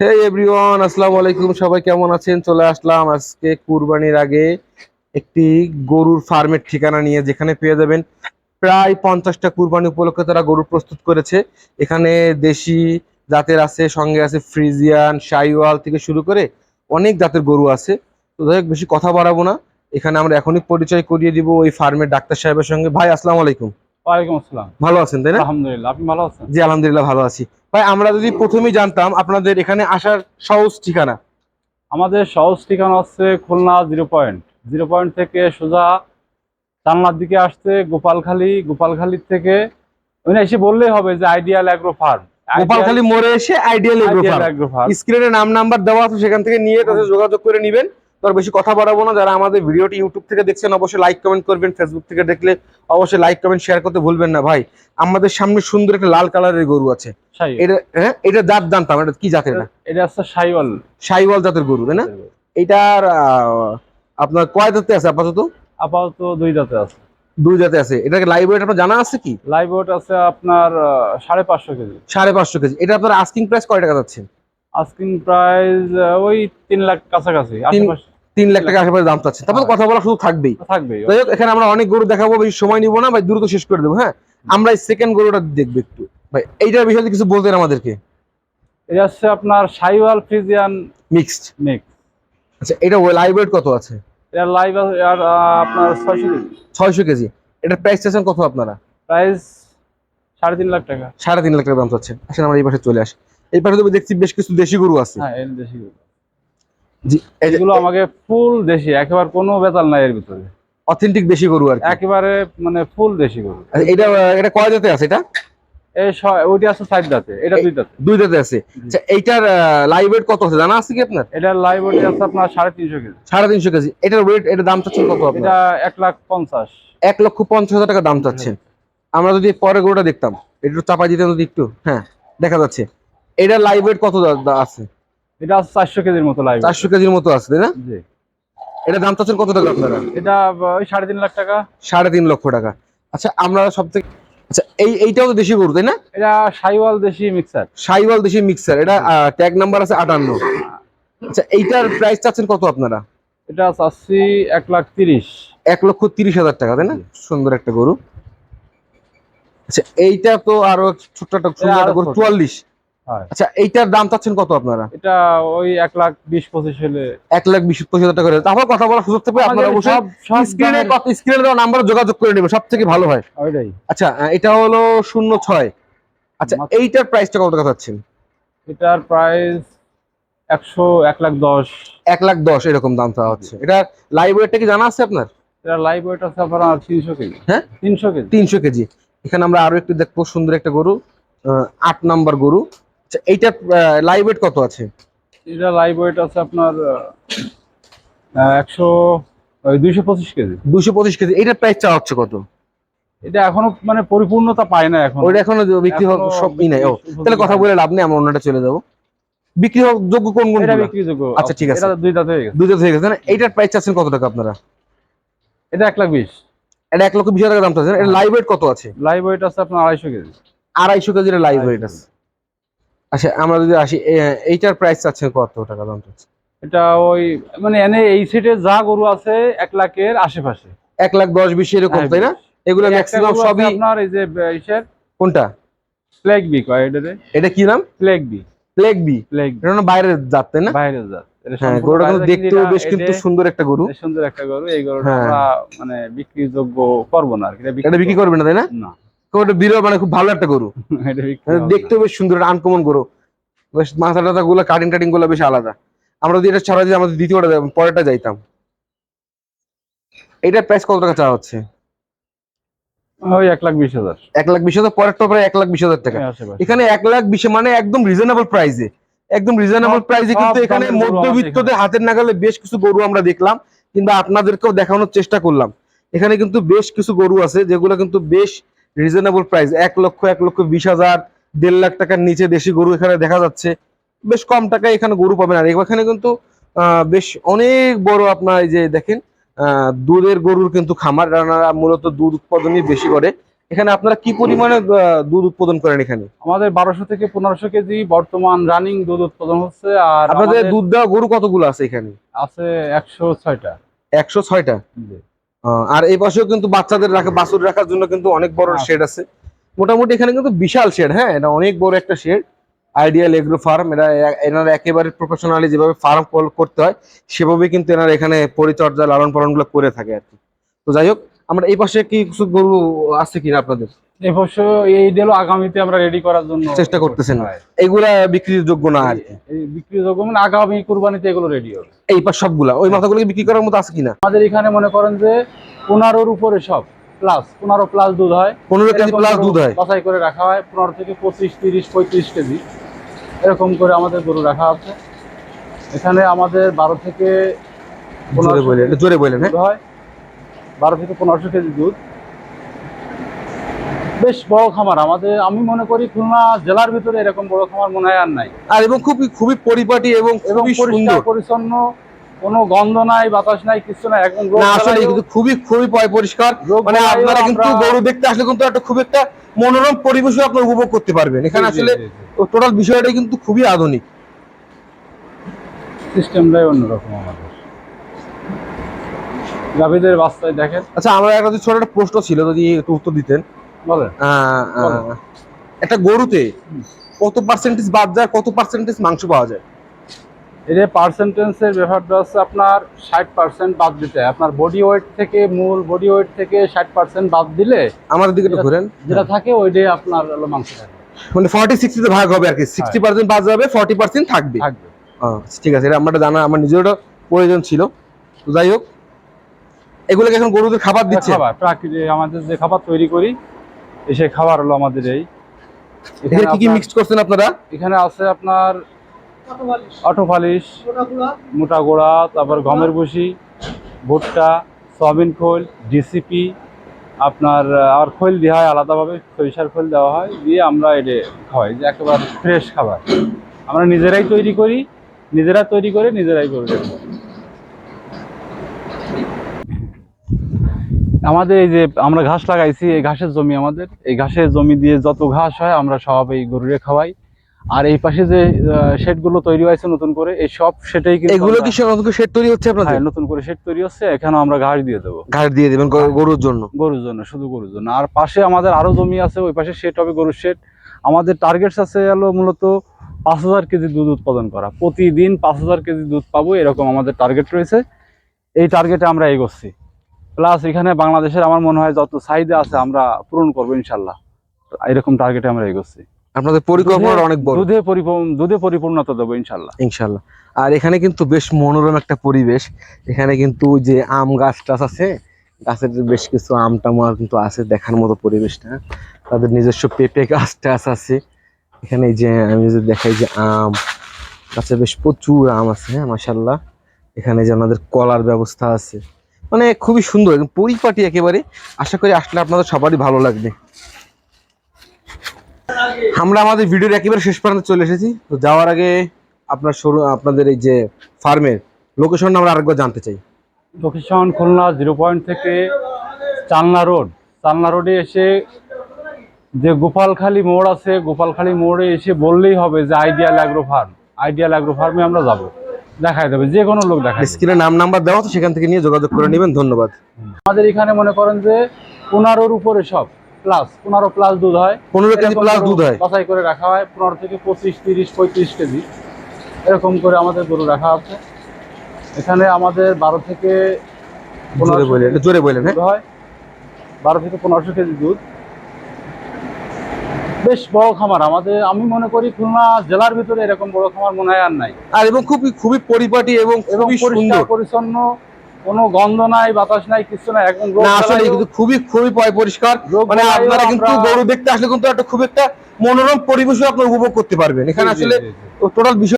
হে everyone আসসালামু আলাইকুম। সবাই কেমন আছেন? চলে আসলাম আজকে কুরবানির আগে একটি গরুর ফার্মের ঠিকানা নিয়ে, যেখানে পেয়ে যাবেন প্রায় পঞ্চাশটা কুরবানি উপলক্ষে তারা গরু প্রস্তুত করেছে। এখানে দেশি জাতের আছে, সঙ্গে আছে ফ্রিজিয়ান, শাইওয়াল থেকে শুরু করে অনেক জাতের গরু আছে। তো যাই বেশি কথা বাড়াবো না। এখানে আমরা এখনই পরিচয় করিয়ে দিব ওই ফার্মের ডাক্তার সাহেবের সঙ্গে। ভাই, আসসালামু আলাইকুম। ওয়ালাইকুম আসসালাম। ভালো আছেন তাই না? আলহামদুলিল্লাহ আপনি ভালো আছেন? জি আলহামদুলিল্লাহ ভালো আছি। ভাই আমরা যদি প্রথমেই জানতাম আপনাদের এখানে আসার সহজ ঠিকানা। আমাদের সহজ ঠিকানা হচ্ছে Khulna zero point. Zero point থেকে সোজা জানলার দিকে আসতে গোপালখালী গোপালখালীর থেকে ওখানে এসে বললেই হবে যে আইডিয়াল অ্যাগ্রো ফার্ম গোপালখালী মোড়ে এসে ideal agro farm agro farm স্ক্রিনে নাম নাম্বার দেওয়া আছে সেখান থেকে নিয়ে তাদের যোগাযোগ করে নেবেন। তো আর বেশি কথা বাড়াবো না। যারা আমাদের ভিডিওটি ইউটিউব থেকে দেখছেন অবশ্যই লাইক কমেন্ট করবেন। ফেসবুক থেকে দেখলে অবশ্যই লাইক কমেন্ট শেয়ার করতে ভুলবেন না ভাই। আমাদের সামনে সুন্দর একটা লাল কালারের গরু আছে। এটা হ্যাঁ? এটা জাত জানতাম এটা কি জাতের না এটা হচ্ছে শাইওয়াল সাইওয়াল জাতের গরু তাই না? এটার আপনার কয় জাতে আছে আপাতত? আপাতত দুই দাঁতে আছে। দুই জাতে আছে। এটাকে লাইভ ওয়েট আপনার জানা আছে কি? লাইভ ওয়েট আছে আপনার সাড়ে পাঁচশো কেজি। সাড়ে পাঁচশো কেজি। এটা আপনার আস্কিং প্রাইস কয় টাকা যাচ্ছে? আস্কিং প্রাইস ওই তিন লাখ কাছাকাছি আশেপাশে। তিন লাখ টাকা আশেপাশে দাম চাচ্ছে। তারপর কথা বলা শুধু থাকবেই। থাকবে যাই হোক এখানে আমরা অনেক গরু দেখাবো বেশি সময় নিব না ভাই দ্রুত শেষ করে দেবো হ্যাঁ? আমরা এই সেকেন্ড গরুটা দেখব একটু। ভাই এইটার বিষয়ে কিছু বলতেন আমাদেরকে? এটা হচ্ছে আপনার শাইওয়াল ফ্রিজিয়ান মিক্সড মিক্স আচ্ছা এটা লাইভ ওয়েট কত আছে? এটা লাইভ আর আপনার ছয়শো কেজি। ছয়শো কেজি। এটার প্রাইস চাচ্ছেন কত আপনারা? প্রাইস সাড়ে তিন লাখ টাকা। সাড়ে তিন লাখ টাকা দাম চাচ্ছেন। আসেন আমরা এই পাশে চলে আসি। এই পাশে তো দেখছি বেশ কিছু দেশি গরু আছে। হ্যাঁ দেশি জি এগুলো আমাকে ফুল দেশি একেবারে কোনো বেতাল নাই এর ভিতরে। অথেন্টিক দেশি গরু আর একেবারে মানে ফুল দেশি গরু। আচ্ছা, এটা এটা কয় জাতে আছে এটা? ওইটা আছে সাইড দাঁতে এটা দুই দাঁতে। দুই জাতে আছে। আচ্ছা এইটার লাইভ ওয়েট কত আছে জানা আছে কি আপনার? লাইভ ওইটা আছে আপনার সাড়ে তিনশো কেজি। সাড়ে তিনশো কেজি। এটার ওয়েট এটার দাম চাচ্ছেন কত এটা এক লাখ পঞ্চাশ। এক লক্ষ পঞ্চাশ হাজার টাকা দাম চাচ্ছেন। আমরা যদি পরে গরুটা দেখতাম একটু চাপা দিতাম যদি একটু হ্যাঁ দেখা যাচ্ছে। এটা লাইভ ওয়েট কত আছে? এটা 400 কেজির মতো লাগবে 400 কেজির মতো আছে তাই না? জি। এটা দাম চাচ্ছেন কত টাকা আপনারা? এটা 3.5 লাখ টাকা। 3.5 লক্ষ টাকা। আচ্ছা আমরা সবথেকে আচ্ছা এই এইটাও তো দেশি গরু তাই না? এটা সাইওয়াল দেশি মিক্সার সাইওয়াল দেশি মিক্সার এটা ট্যাগ নাম্বার আছে 58 আচ্ছা এইটার প্রাইস চাচ্ছেন কত আপনারা? এটা চাচ্ছি 1 লাখ 30 1 লক্ষ 30 হাজার টাকা তাই না? সুন্দর একটা গরু। আচ্ছা এইটা তো আরও ছোট্ট একটা সুন্দর গরু 44 আচ্ছা এইটার দাম চাচ্ছেন কত আপনারা? এটা ওই এক লাখ বিশ পঁচিশ হলে। এক লাখ বিশ পঁচিশ হাজার টাকা করে। তারপর কথা বলার সুযোগ থাকবে আপনারা অবশ্যই স্ক্রিনে স্ক্রিনে দেওয়া নাম্বার যোগাযোগ করে নেবেন সব থেকে ভালো হয়। ওইটাই আচ্ছা এটা হলো শূন্য ছয়। আচ্ছা এইটার প্রাইসটা কত টাকা চাচ্ছেন? এটার প্রাইস একশো এক লাখ দশ। এক লাখ দশ এরকম দাম চাওয়া হচ্ছে। এটা ওয়েটটা কি জানা আছে আপনার? এটা লাইভ ওয়েট আছে আপনার তিনশো কেজি। হ্যাঁ? তিনশো কেজি। তিনশো কেজি। এখানে আমরা আরও একটু দেখব সুন্দর একটা গরু আট নাম্বার গরু। আচ্ছা এইটার লাইভ ওয়েট কত আছে? এটা লাইভ ওয়েট আছে আপনার একশো দুইশো পঁচিশ কেজি। দুশো পঁচিশ কেজি। এইটার প্রাইস চাওয়া হচ্ছে কত? এটা এখনও মানে পরিপূর্ণতা পায় না এখন। ওইটা এখনও বিক্রি এখনও সব ই নাই। ও তাহলে কথা বলে লাভ নেই আমরা অন্যটা চলে যাব। বিক্রি হওয়ার যোগ্য কোন কোন এটা বিক্রিযোগ্য। আচ্ছা, ঠিক আছে। এটা দুই দাঁতে হয়ে গেছে। দুটো হয়ে গেছে না? এইটার প্রাইস চাচ্ছেন কত টাকা আপনারা? এটা এক লাখ বিশ। এটা এক লক্ষ বিশ হাজার টাকা দাম চাচ্ছেন। এটা লাইভ ওয়েট কত আছে? লাইভ ওয়েট আছে আপনার আড়াইশো কেজি। আড়াইশো কেজির লাইভ ওয়েট আছে। আচ্ছা আমরা যদি আসি এইটার প্রাইস চাচ্ছেন কত টাকা দাম চাচ্ছে এটা ওই মানে এনে এই সিটে যা গরু আছে এক লাখের আশেপাশে। এক লাখ দশ বিশ এরকম হ্যাঁ, তাই না? এগুলো ম্যাক্সিমাম সবই আপনার এই যে ইসের। কোনটা? প্লেগ বি কয় এটারে এটা কি নাম? Plague B plague B plague এটা না বাইরের জাত তাই না? বাইরে জাত। হ্যাঁ গরুটা কিন্তু দেখতেও বেশ কিন্তু সুন্দর একটা গরু। সুন্দর একটা গরু। এই গরুটা হ্যাঁ। মানে বিক্রিযোগ্য করব না আর কি। এটা বিক্রি করবে না তাই না? না। বিরল মানে খুব ভালো একটা গরু। মানে। দেখতেও বেশ সুন্দর আনকমন গরু। বেশ মাথা টাথা গুলো কাটিং টাটিংগুলো বেশ আলাদা। আমরা যদি এটা ছাড়া দিয়ে আমাদের দ্বিতীয়টা পরেরটা যাইতাম। এটার প্রাইস কত টাকা চাওয়া হচ্ছে? ওই এক লাখ বিশ হাজার। এক লাখ বিশ হাজার পরেরটা প্রায় এক লাখ বিশ হাজার টাকা। এখানে এক লাখ বিশে মানে একদম রিজনেবল প্রাইসে একদম রিজনেবল প্রাইসে কিন্তু এখানে মধ্যবিত্তদের হাতের নাগালে বেশ কিছু গরু আমরা দেখলাম কিংবা আপনাদেরকেও দেখানোর চেষ্টা করলাম। এখানে কিন্তু বেশ কিছু গরু আছে যেগুলো কিন্তু বেশ রিজনেবল প্রাইস এক লক্ষ এক লক্ষ বিশ হাজার দেড় লাখ টাকার নিচে দেশি গরু এখানে দেখা যাচ্ছে। বেশ কম টাকায় এখানে গরু পাবেন। আর এখানে কিন্তু বেশ অনেক বড় আপনার এই যে দেখেন দুধের গরুর কিন্তু খামার। এনারা মূলত দুধ উৎপাদনই বেশি করে। এখানে আপনারা কি পরিমাণে দুধ উৎপাদন করেন এখানে? আমাদের বারোশো থেকে পনেরোশো কেজি বর্তমান রানিং দুধ উৎপাদন হচ্ছে। আর আপনাদের দুধ দেওয়া গরু কতগুলো আছে এখানে? আছে একশো ছয়টা। একশো ছয়টা? আর এই পাশেও কিন্তু বাচ্চাদের রাখা বাছুর রাখার জন্য কিন্তু অনেক বড় আচ্ছা। শেড আছে। মোটামুটি এখানে কিন্তু বিশাল শেড হ্যাঁ এটা অনেক বড় একটা শেড। আইডিয়াল এগ্রো ফার্ম এরা এনারা একেবারে প্রফেশনালি যেভাবে ফার্ম করতে হয় সেভাবে কিন্তু এনারা এখানে পরিচর্যা লালন পালনগুলো করে থাকে আর কি। তো যাই হোক আমরা এই পাশে কি কিছু গরু আছে কিনা আপনাদের? অবশ্য এই ডেলো আগামীতে আমরা রেডি করার জন্য চেষ্টা করতেছেন। এইগুলা বিক্রির যোগ্য না আর? কি। এই বিক্রি যোগ্য মানে আগামী কুরবানিতে এগুলো রেডি হবে। এই পাশ সবগুলা? ওই মাথাগুলো বিক্রি করার মতো আছে কিনা? আমাদের এখানে মনে করেন যে পনেরোর উপরে সব প্লাস পনেরো প্লাস দুধ হয়। পনেরো কেজি প্লাস দুধ হয়। বাছাই করে রাখা হয় পনেরো থেকে পঁচিশ তিরিশ পঁয়ত্রিশ কেজি। এরকম করে আমাদের গরু রাখা আছে। এখানে আমাদের বারো থেকে জোরে হয়। বারো থেকে পনেরোশো কেজি দুধ। বেশ বড় খামার। আমাদের আমি মনে করি খুলনা জেলার ভিতরে এরকম বড় খামার মনে হয় আর নাই। আর এবং খুবই খুবই পরিপাটি এবং এবং পরিষ্কার পরিচ্ছন্ন কোনো গন্ধ নাই বাতাস নাই কিছু নাই একদম আসলে কিন্তু খুবই খুবই পয় পরিষ্কার। মানে আপনারা কিন্তু গরু দেখতে আসলে কিন্তু একটা খুব একটা মনোরম পরিবেশও আপনারা উপভোগ করতে পারবেন। এখানে আসলে। টোটাল বিষয়টা কিন্তু খুবই আধুনিক। সিস্টেমটাই অন্যরকম আমাদের। গাভীদের বাচ্চায় দেখেন। আচ্ছা আমরা একটা ছোট একটা প্রশ্ন ছিল যদি একটু উত্তর দিতেন। বলেন। একটা গরুতে কত পার্সেন্টেজ বাদ যায় কত পার্সেন্টেজ মাংস পাওয়া যায়? এই যে পার্সেন্টেন্সের ব্যাপারটা হচ্ছে আপনার ষাট পার্সেন্ট বাদ দিতে আপনার বডি ওয়েট থেকে মূল বডি ওয়েট থেকে ষাট পার্সেন্ট বাদ দিলে আমাদের দিকে ঘুরেন। যেটা থাকে ওইটাই আপনার হলো মাংস থাকে মানে ফর্টি সিক্সটিতে ভাগ হবে আর কি। সিক্সটি পার্সেন্ট বাদ যাবে ফর্টি পার্সেন্ট থাকবে। থাকবে। ঠিক আছে এটা আমার জানা আমার নিজেরও প্রয়োজন ছিল। তো যাই হোক এগুলোকে এখন গরুদের খাবার দিচ্ছে? খাবার প্রাকৃতিক আমাদের যে খাবার তৈরি করি এই সেই খাবার হলো আমাদের এই। এখানে কি কি মিক্সড করছেন আপনারা? এখানে আছে আপনার অটো পালিশ মোটা গোড়া। তারপর গমের বসি ভুট্টা সয়াবিন খোল ডিসিপি আপনার আর খোল দেওয়া হয় আলাদাভাবে সরিষার খোল দেওয়া হয় দিয়ে আমরা এটা খাওয়াই যে একেবারে ফ্রেশ খাবার। আমরা নিজেরাই তৈরি করি নিজেরা তৈরি করে নিজেরাই করে দেবো আমাদের এই যে আমরা ঘাস লাগাইছি এই ঘাসের জমি আমাদের। এই ঘাসের জমি দিয়ে যত ঘাস হয় আমরা সব এই গরুরে খাওয়াই। আর এই পাশে যে শেডগুলো তৈরি হয়েছে নতুন করে এই সব সেটাই কিন্তু এগুলো কি নতুন শেড তৈরি হচ্ছে আপনাদের? হ্যাঁ, নতুন করে শেড তৈরি হচ্ছে এখানে আমরা ঘাস দিয়ে দেবো। ঘাস দিয়ে দেবেন গরুর জন্য? গরুর জন্য শুধু গরুর জন্য। আর পাশে আমাদের আরও জমি আছে ওই পাশে শেড হবে গরুর শেড। আমাদের টার্গেটস আছে হলো মূলত পাঁচ হাজার কেজি দুধ উৎপাদন করা। প্রতিদিন পাঁচ হাজার কেজি দুধ পাবো এরকম আমাদের টার্গেট রয়েছে। এই টার্গেটে আমরা এগোচ্ছি। প্লাস এখানে বাংলাদেশের আমার মনে হয় যত চাহিদা আছে আমরা পূরণ করব ইনশাল্লাহ। এরকম টার্গেটে আমরা এগোচ্ছি। আপনাদের পরিকল্পনা অনেক বড়। দুধে পরিপূর্ণ দুধে পরিপূর্ণতা দেবো ইনশাল্লাহ। ইনশাল্লাহ। আর এখানে কিন্তু বেশ মনোরম একটা পরিবেশ। এখানে কিন্তু যে আম গাছ টাছ আছে গাছের বেশ কিছু আম টাম কিন্তু আছে দেখার মতো পরিবেশটা। তাদের নিজস্ব পেঁপে গাছ টাছ আছে। এখানে যে আমি যদি দেখাই যে আম গাছে বেশ প্রচুর আম আছে হ্যাঁ মাসাল্লাহ এখানে যে আমাদের কলার ব্যবস্থা আছে। মানে খুবই সুন্দর, একদম পরিপাটি একেবারে। আশা করি আসলে আপনাদের সবারই ভালো লাগবে। আমরা আমাদের ভিডিওর একেবারে শেষ পর্যন্ত চলে এসেছি। তো যাওয়ার আগে আপনার শুরু, আপনাদের এই যে ফার্মের লোকেশন আমরা আরেকবার জানতে চাই। লোকেশন খুলনা জিরো পয়েন্ট থেকে চালনা রোড। চালনা রোডে এসে যে গোপালখালি মোড় আছে, গোপালখালি মোড়ে এসে বললেই হবে যে ideal agro farm ideal agro ফার্মে আমরা যাব। দেখাই দেবে যে কোনো লোক দেবে। স্ক্রিনে নাম নাম্বার দেওয়া তো সেখান থেকে নিয়ে যোগাযোগ করে নেবেন ধন্যবাদ। আমাদের এখানে মনে করেন যে পনেরোর উপরে সব প্লাস পনেরো প্লাস দুধ হয়। পনেরো কেজি প্লাস দুধ হয়। বাছাই করে রাখা হয় পনেরো থেকে পঁচিশ তিরিশ পঁয়ত্রিশ কেজি। এরকম করে আমাদের গরু রাখা আছে। এখানে আমাদের বারো থেকে জোরে একটু জোরে হ্যাঁ। হয়। বারো থেকে পনেরোশো কেজি দুধ। বেশ বড় খামার। আমাদের আমি মনে করি খুলনা জেলার ভিতরে এরকম বড় খামার মনে হয় আর নাই। আর এবং খুবই খুবই পরিপাটি এবং পরিষ্কার পরিচ্ছন্ন কোনো গন্ধ নাই বাতাস নাই কিছু নাই একদম আসলে কিন্তু খুবই খুবই পরিষ্কার। মানে আপনারা কিন্তু গরু দেখতে আসলে কিন্তু একটা খুব একটা মনোরম পরিবেশও আপনারা উপভোগ করতে পারবেন। এখানে আসলে। টোটাল বিষয়